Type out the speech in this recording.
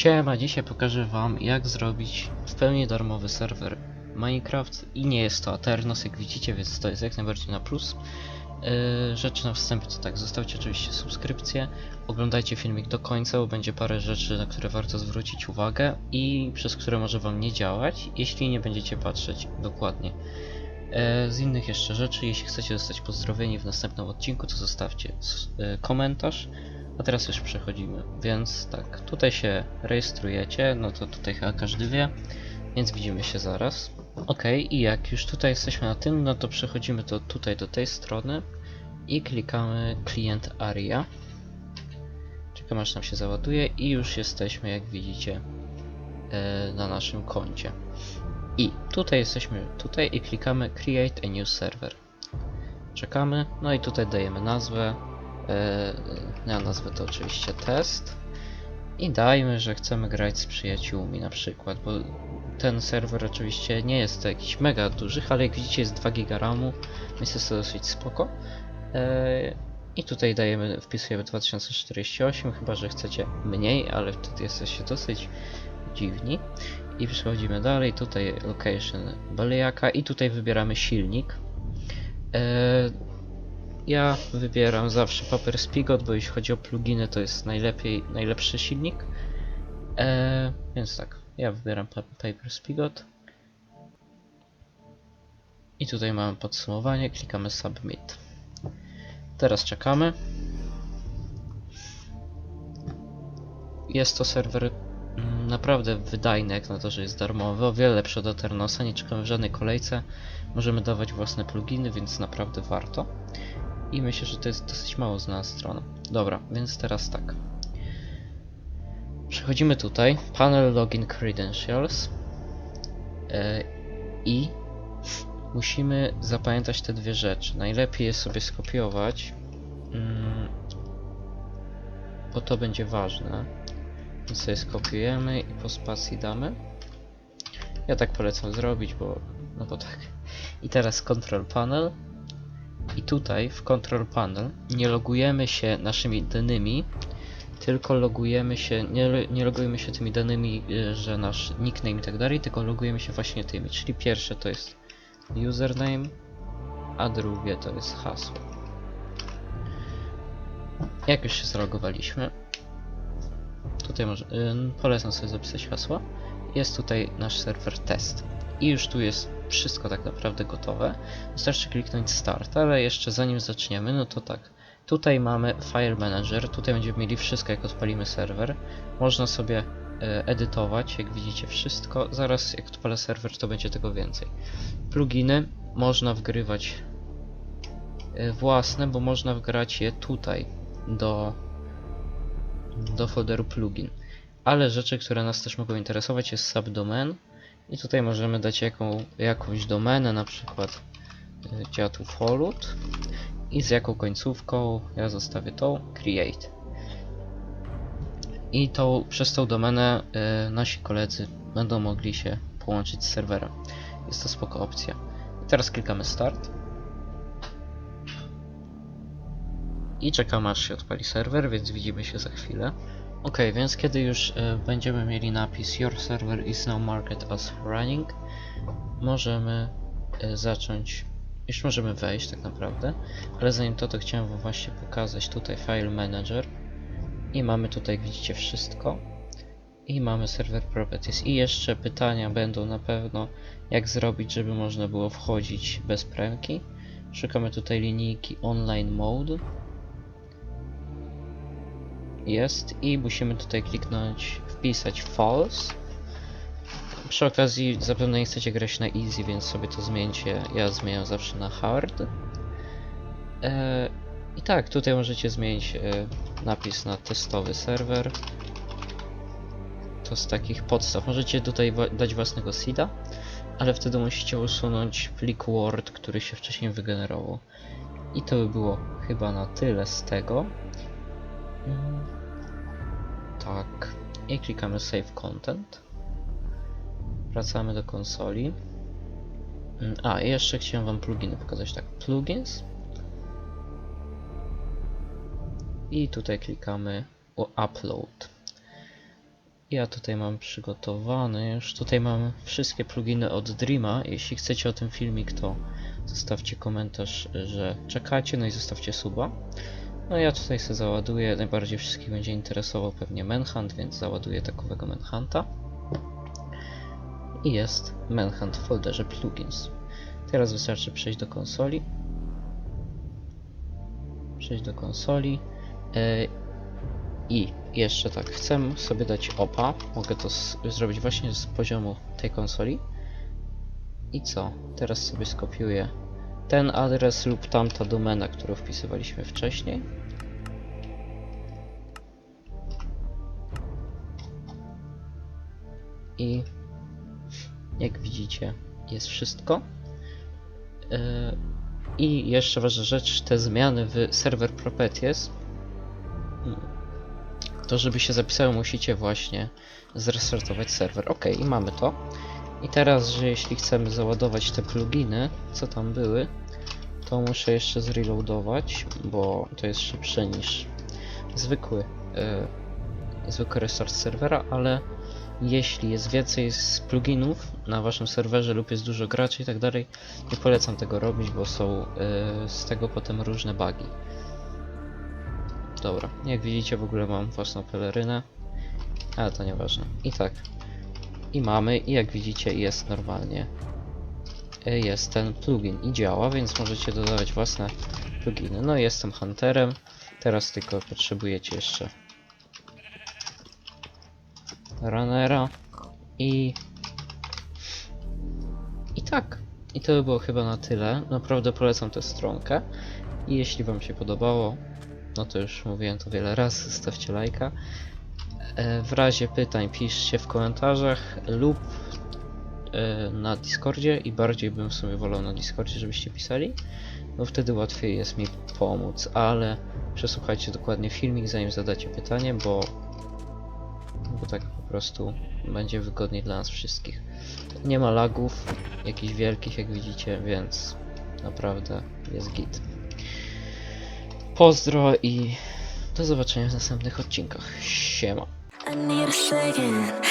Siema, dzisiaj pokażę wam jak zrobić w pełni darmowy serwer Minecraft i nie jest to Aternos jak widzicie, więc to jest jak najbardziej na plus. Yy, rzeczy na wstępie to tak, zostawcie oczywiście subskrypcję, oglądajcie filmik do końca, bo będzie parę rzeczy, na które warto zwrócić uwagę i przez które może wam nie działać, jeśli nie będziecie patrzeć dokładnie. E, Z innych jeszcze rzeczy, jeśli chcecie zostać pozdrowieni w następnym odcinku, to zostawcie e, komentarz. A teraz już przechodzimy. Więc tak, tutaj się rejestrujecie, no to tutaj chyba każdy wie, więc widzimy się zaraz. Ok, i jak już tutaj jesteśmy na tym, no to przechodzimy do, tutaj do tej strony i klikamy Client Area. Czekamy aż nam się załaduje i już jesteśmy, jak widzicie, e, na naszym koncie. I tutaj jesteśmy tutaj i klikamy Create a New Server. Czekamy, no i tutaj dajemy nazwę. E, ja nazwę to oczywiście test. I dajmy, że chcemy grać z przyjaciółmi na przykład, bo ten serwer oczywiście nie jest jakiś mega duży, ale jak widzicie jest 2 giga RAMu, więc jest to dosyć spoko. E, I tutaj dajemy, wpisujemy 2048, chyba że chcecie mniej, ale wtedy jesteście dosyć dziwni. I przechodzimy dalej, tutaj location Baliaka i tutaj wybieramy silnik. Ja wybieram zawsze Paper Spigot, bo jeśli chodzi o pluginy to jest najlepiej, najlepszy silnik. E, więc tak, ja wybieram pa Paper Spigot. I tutaj mamy podsumowanie, klikamy Submit. Teraz czekamy. Jest to serwer mm, naprawdę wydajny, jak na to, że jest darmowy, o wiele lepszy od Eternosa, nie czekamy w żadnej kolejce. Możemy dawać własne pluginy, więc naprawdę warto. I myślę, że to jest dosyć mało znana strona. Dobra, więc teraz tak. Przechodzimy tutaj, panel login credentials e, i musimy zapamiętać te dwie rzeczy. Najlepiej je sobie skopiować, mm, bo to będzie ważne. Więc sobie skopiujemy i po spacji damy. Ja tak polecam zrobić, bo no bo tak. I teraz control panel. I tutaj w control panel nie logujemy się naszymi danymi, tylko logujemy się, nie, nie logujemy się tymi danymi, y, że nasz nickname i tak dalej, tylko logujemy się właśnie tymi. Czyli pierwsze to jest username, a drugie to jest hasło. Jak już się zalogowaliśmy, tutaj może, ym, polecam sobie zapisać hasło. Jest tutaj nasz serwer test. I już tu jest wszystko tak naprawdę gotowe. Wystarczy kliknąć start, ale jeszcze zanim zaczniemy, no to tak. Tutaj mamy File Manager, tutaj będziemy mieli wszystko jak odpalimy serwer. Można sobie e, edytować, jak widzicie wszystko. Zaraz jak odpalę serwer to będzie tego więcej. Pluginy można wgrywać e, własne, bo można wgrać je tutaj do, do folderu plugin. Ale rzeczy, które nas też mogą interesować jest subdomain i tutaj możemy dać jaką, jakąś domenę, na przykład y, dziatu folut i z jaką końcówką, ja zostawię tą, create. I tą, przez tą domenę y, nasi koledzy będą mogli się połączyć z serwerem. Jest to spoko opcja. I teraz klikamy start. I czekamy aż się odpali serwer, więc widzimy się za chwilę. Ok, więc kiedy już e, będziemy mieli napis Your server is now marked as running, możemy e, zacząć, już możemy wejść tak naprawdę, ale zanim to, to chciałem wam właśnie pokazać tutaj File Manager. I mamy tutaj, widzicie, wszystko. I mamy server properties. I jeszcze pytania będą na pewno, jak zrobić, żeby można było wchodzić bez premki. Szukamy tutaj linijki online mode jest i musimy tutaj kliknąć wpisać false. Przy okazji zapewne nie chcecie grać na easy, więc sobie to zmieńcie. Ja zmieniam zawsze na hard. E, I tak, tutaj możecie zmienić e, napis na testowy serwer. To z takich podstaw. Możecie tutaj dać własnego seeda, ale wtedy musicie usunąć plik Word, który się wcześniej wygenerował. I to by było chyba na tyle z tego. Tak. I klikamy Save Content. Wracamy do konsoli. Mm, A, jeszcze chciałem wam pluginy pokazać. Tak, plugins. I tutaj klikamy o Upload. Ja tutaj mam przygotowany, już tutaj mam wszystkie pluginy od Dreama. Jeśli chcecie o tym filmik, to zostawcie komentarz, że czekacie, no i zostawcie suba. No ja tutaj sobie załaduję, najbardziej wszystkich będzie interesował pewnie Manhunt, więc załaduję takowego Manhunta. I jest Manhunt w folderze plugins. Teraz wystarczy przejść do konsoli. Przejść do konsoli. e, I jeszcze tak, chcę sobie dać opa. Mogę to zrobić właśnie z poziomu tej konsoli. I co? Teraz sobie skopiuję ten adres lub tamta domena, którą wpisywaliśmy wcześniej. I jak widzicie, jest wszystko. Yy, I jeszcze ważna rzecz, te zmiany w server properties, to żeby się zapisały musicie właśnie zrestartować serwer. Ok, i mamy to. I teraz, że jeśli chcemy załadować te pluginy, co tam były, to muszę jeszcze zreloadować, bo to jest szybsze niż zwykły, yy, zwykły restart serwera, ale jeśli jest więcej z pluginów na waszym serwerze lub jest dużo graczy i tak dalej, nie polecam tego robić, bo są yy, z tego potem różne bugi. Dobra, jak widzicie w ogóle mam własną pelerynę, ale to nieważne. I tak, i mamy, i jak widzicie jest normalnie, yy, jest ten plugin i działa, więc możecie dodawać własne pluginy. No jestem hunterem, teraz tylko potrzebujecie jeszcze runnera i i tak. I to by było chyba na tyle. Naprawdę polecam tę stronkę. I jeśli wam się podobało no to już mówiłem to wiele razy zostawcie lajka. e, w razie pytań piszcie w komentarzach lub e, na discordzie i bardziej bym w sumie wolał na discordzie żebyście pisali bo wtedy łatwiej jest mi pomóc ale przesłuchajcie dokładnie filmik zanim zadacie pytanie bo bo tak po prostu będzie wygodniej dla nas wszystkich. Nie ma lagów jakichś wielkich, jak widzicie, więc naprawdę jest git. Pozdro i do zobaczenia w następnych odcinkach. Siema. I need a second.